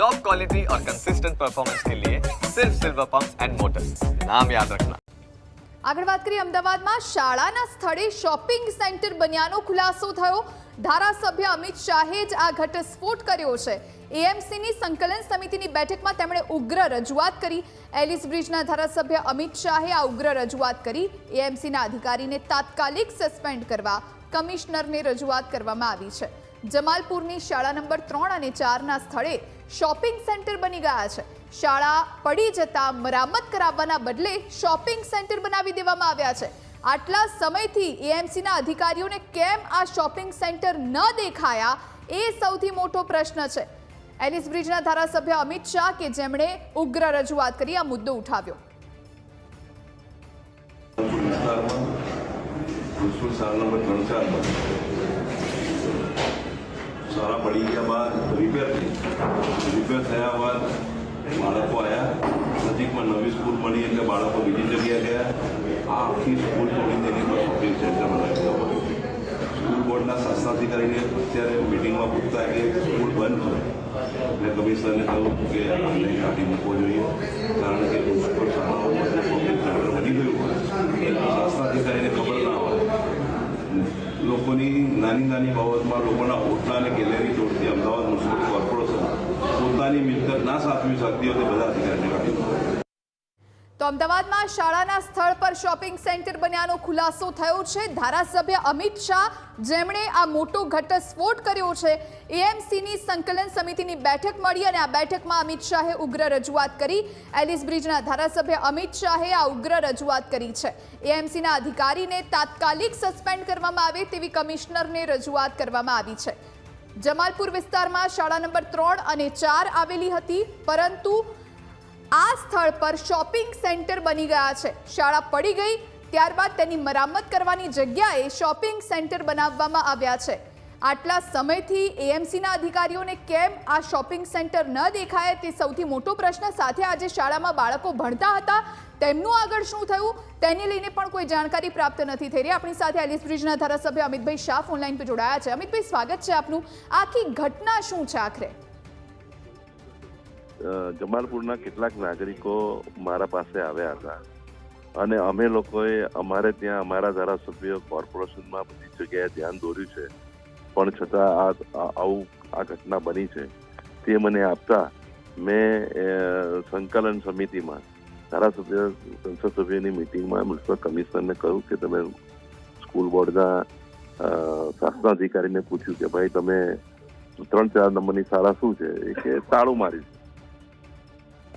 Top quality और consistent performance के लिए सिर्फ सिल्वर पंप एंड मोटर्स नाम याद रखना આગળ વાત કરીએ અમદાવાદમાં શાળાના સ્થળે શોપિંગ સેન્ટર બન્યાનો ખુલાસો થયો ધારાસભ્ય અમિત શાહે જ આ ઘટસ્ફોટ કર્યો છે એએમસીની સંકલન સમિતિની બેઠકમાં તેમણે ઉગ્ર રજૂઆત કરી એલિસ બ્રિજના ધારાસભ્ય અમિત શાહે આ ઉગ્ર રજૂઆત કરી એએમસીના અધિકારીને તાત્કાલિક સસ્પેન્ડ કરવા કમિશનરને રજૂઆત કરવામાં આવી છે જમાલપુરની શાળા નંબર ત્રણ અને ચારના સ્થળે શોપિંગ સેન્ટર બની ગયા છે. શાળા પડી જતા મરામત કરાવવાના બદલે શોપિંગ સેન્ટર બનાવી દેવામાં આવ્યા છે. આટલા સમયથી એએમસીના અધિકારીઓને કેમ આ શોપિંગ સેન્ટર ન દેખાયા એ સૌથી મોટો પ્રશ્ન છે. એલિસ બ્રિજના ધારાસભ્ય અમિત શાહ કે જેમણે ઉગ્ર રજૂઆત કરી, આ મુદ્દો ઉઠાવ્યો. વિસ્તારમાં વિસ્તૃત નંબર ત્રણ ચારમાં શાળા પડી ગયા બાદ રિપેર થઈ. રિપેર થયા બાદ બાળકો આવ્યા નજીકમાં નવી સ્કૂલ મળી એટલે બાળકો બીજી જગ્યાએ ગયા. આ આખી સ્કૂલ છોડીને એની પર શોપિંગ સેન્ટર બનાવી સ્કૂલ બોર્ડના શાસનાધિકારીને અત્યારે મિટિંગમાં પૂછતા કે સ્કૂલ બંધ છે. એટલે કમિશનરને કહ્યું કે આને કાઢી મૂકવો જોઈએ. કારણ કે શાળાઓમાં જે પબ્લિક સેન્ટર વધી ગયું હોય. શાસનાધિકારીને ખબર હોય લોકોની નાની નાની બાબતમાં લોકોના ઓટલા અને ગેલેરી તોડતી અમદાવાદ મ્યુનિસિપલ કોર્પોરેશન પોતાની મિલકત ના સાચવી શકતી હોય તે બધા અધિકારીને કાઢી તો અમદાવાદમાં શાળાના સ્થળ પર શોપિંગ સેન્ટર બન્યાનો ખુલાસો થયો છે. ધારાસભ્ય અમિત શાહ, જેમણે આ મોટો ઘટસ્ફોટ કર્યો છે, એએમસીની સંકલન સમિતિની બેઠક મળી અને આ બેઠકમાં અમિત શાહે ઉગ્ર રજૂઆત કરી. એલિસ બ્રિજના ધારાસભ્ય અમિત શાહે આ ઉગ્ર રજૂઆત કરી છે. એએમસીના અધિકારીને તાત્કાલિક સસ્પેન્ડ કરવામાં આવે તેવી કમિશનરને રજૂઆત કરવામાં આવી છે. જમાલપુર વિસ્તારમાં શાળા નંબર ત્રણ અને ચાર આવેલી હતી, પરંતુ આ સ્થળ પર શોપિંગ સેન્ટર બની ગયા છે. શાળા પડી ગઈ, ત્યારબાદ તેની મરામત કરવાની જગ્યાએ શોપિંગ સેન્ટર બનાવવામાં આવ્યા છે. આટલા સમયથી એએમસીના અધિકારીઓને કેમ આ શોપિંગ સેન્ટર ન દેખાય તે સૌથી મોટો પ્રશ્ન સાથે આજે શાળામાં બાળકો ભણતા હતા. તેમનું આગળ શું થયું, તેને લઈને પણ કોઈ જાણકારી પ્રાપ્ત નથી થઈ રહી. આપણી સાથે એલિસ બ્રિજના ધારાસભ્ય અમિતભાઈ શાહ ઓનલાઈન પર જોડાયા છે. અમિતભાઈ, સ્વાગત છે આપનું. આખી ઘટના શું છે આખરે? જમાલપુરના કેટલાક નાગરિકો મારા પાસે આવ્યા હતા. અને અમે લોકોએ અમારે ત્યાં અમારા ધારાસભ્યો કોર્પોરેશનમાં બધી જગ્યાએ ધ્યાન દોર્યું છે. પણ છતાં આ આવું આ ઘટના બની છે. તે મને આપતા મેં સંકલન સમિતિમાં, ધારાસભ્ય, સંસદ સભ્યની મિટિંગમાં મ્યુનિસિપલ કમિશનરને કહ્યું કે તમે સ્કૂલ બોર્ડના શાસનાધિકારીને પૂછ્યું કે ભાઈ તમે ત્રણ ચાર નંબરની શાળા શું છે? એ કે તાળું માર્યું છે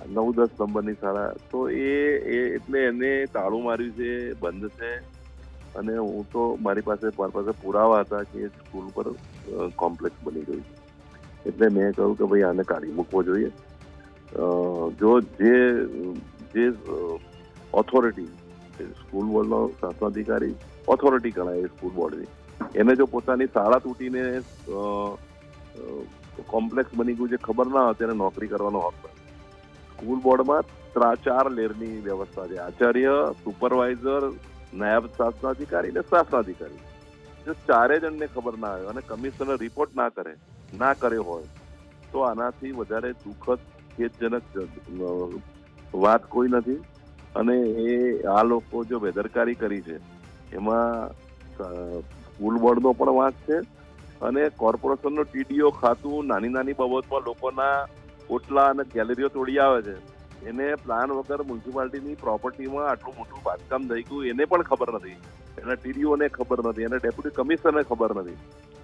નવ દસ નંબરની શાળા. તો એ એટલે એને તાળું માર્યું છે, બંધ છે. અને હું તો મારી પાસે મારી પાસે પુરાવા હતા કે સ્કૂલ પર કોમ્પ્લેક્સ બની ગયું છે. એટલે મેં કહ્યું કે ભાઈ આને કાઢી મૂકવો જોઈએ. જો જે જે ઓથોરિટી સ્કૂલ બોર્ડનો શાસનાધિકારી ઓથોરિટી ગણાય એ સ્કૂલ બોર્ડની. એને જો પોતાની શાળા તૂટીને કોમ્પ્લેક્સ બની ગયું છે, ખબર ના હોય તેને નોકરી કરવાનો હક સ્કૂલ બોર્ડમાં ચાર લેરની વ્યવસ્થા છે. આચાર્ય, સુપરવાઇઝર, નાયબ શાસનાધિકારી અને શાસનાધિકારી. જો ચારે જણને ખબર ના હોય અને કમિશનર રિપોર્ટ ના કરે, ના કર્યો હોય, તો આનાથી વધારે દુઃખદ ખેદજનક વાત કોઈ નથી. અને એ, આ લોકો જો બેદરકારી કરી છે, એમાં સ્કૂલ બોર્ડનો પણ વાંક છે અને કોર્પોરેશનનો ટીડીઓ ખાતું નાની નાની બાબતમાં લોકોના ઓટલા અને ગેલેરીઓ તોડી આવે છે. એને પ્લાન વગર મ્યુનિસિપાલિટીની પ્રોપર્ટીમાં આટલું મોટું બાંધકામ થઈ ગયું, એને પણ ખબર નથી. એના ટીડીઓને ખબર નથી, એને ડેપ્યુટી કમિશનરને ખબર નથી.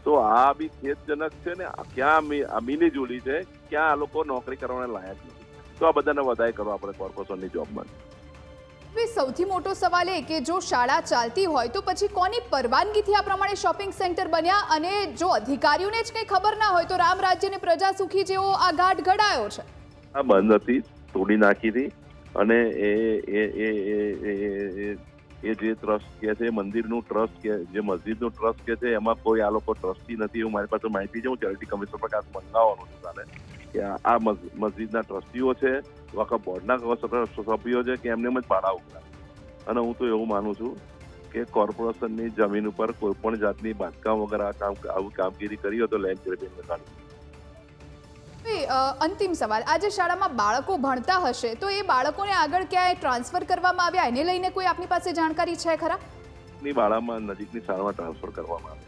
તો આ બી ખેદજનક છે ને ક્યાં મિલી જુલી છે, ક્યાં આ લોકો નોકરી કરવાના લાયક નથી. તો આ બધાને વધારે કરો આપણે કોર્પોરેશનની જોબમાં સૌથી મોટો સવાલ એ કે જો શાળા ચાલતી હોય તો પછી કોની પરવાનગીથી આ પ્રમાણે શોપિંગ સેન્ટર બન્યા? અને જો અધિકારીઓને જ કંઈ ખબર ના હોય તો રામ રાજ્યની પ્રજા સુખી જેવો આ ઘાટ ઘડાયો છે. આ બંધ હતી, તોડી નાખી હતી. અને એ એ એ, એ- જે ટ્રસ્ટ કે છે, મંદિરનું ટ્રસ્ટ કે જે મસ્જિદનું ટ્રસ્ટ કે છે, એમાં કોઈ આ લોકો ટ્રસ્ટી નથી એવું મારી પાસે માહિતી છે. હું ચેરિટી કમિશનર પર કાંઈક મંગાવવાનું છું કાલે. આ મસ્જિદના ટ્રસ્ટીઓ છે વખત બોર્ડના સભ્યો છે કે એમને એમ જ ભાડા ઉઘરાવે અને હું તો એવું માનું છું કે કોર્પોરેશનની જમીન ઉપર કોઈ પણ જાતની બાંધકામ વગર આ કામ આવું કામગીરી કરી હોય તો લેન્ડ ગ્રેબિંગ કાઢવું અંતિમ સવાલ. આજે શાળામાં બાળકો ભણતા હશે તો એ બાળકોને આગળ ક્યાંય ટ્રાન્સફર કરવામાં આવ્યા? એને લઈને કોઈ આપની પાસે જાણકારી છે ખરા? ની બાળામાં નજીકની શાળામાં ટ્રાન્સફર કરવામાં આવે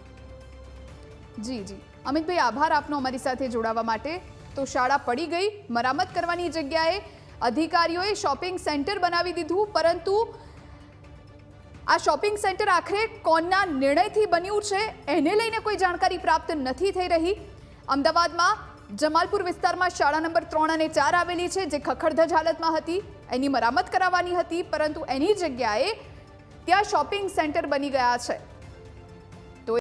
જી જી. અમિતભાઈ આભાર આપનો અમારી સાથે જોડાવા માટે. તો શાળા પડી ગઈ. મરામત કરવાની જગ્યાએ અધિકારીઓએ શોપિંગ સેન્ટર બનાવી દીધું. પરંતુ આ શોપિંગ સેન્ટર આખરે કોનના નિર્ણયથી બન્યું છે, એને લઈને કોઈ જાણકારી પ્રાપ્ત નથી થઈ રહી. અમદાવાદમાં જમાલપુર વિસ્તારમાં શાળા નંબર ત્રણ અને ચાર આવેલી છે, જે ખખડધજ હાલતમાં હતી. એની મરામત કરાવવાની હતી, પરંતુ એની જગ્યાએ ત્યાં શોપિંગ સેન્ટર બની ગયા છે.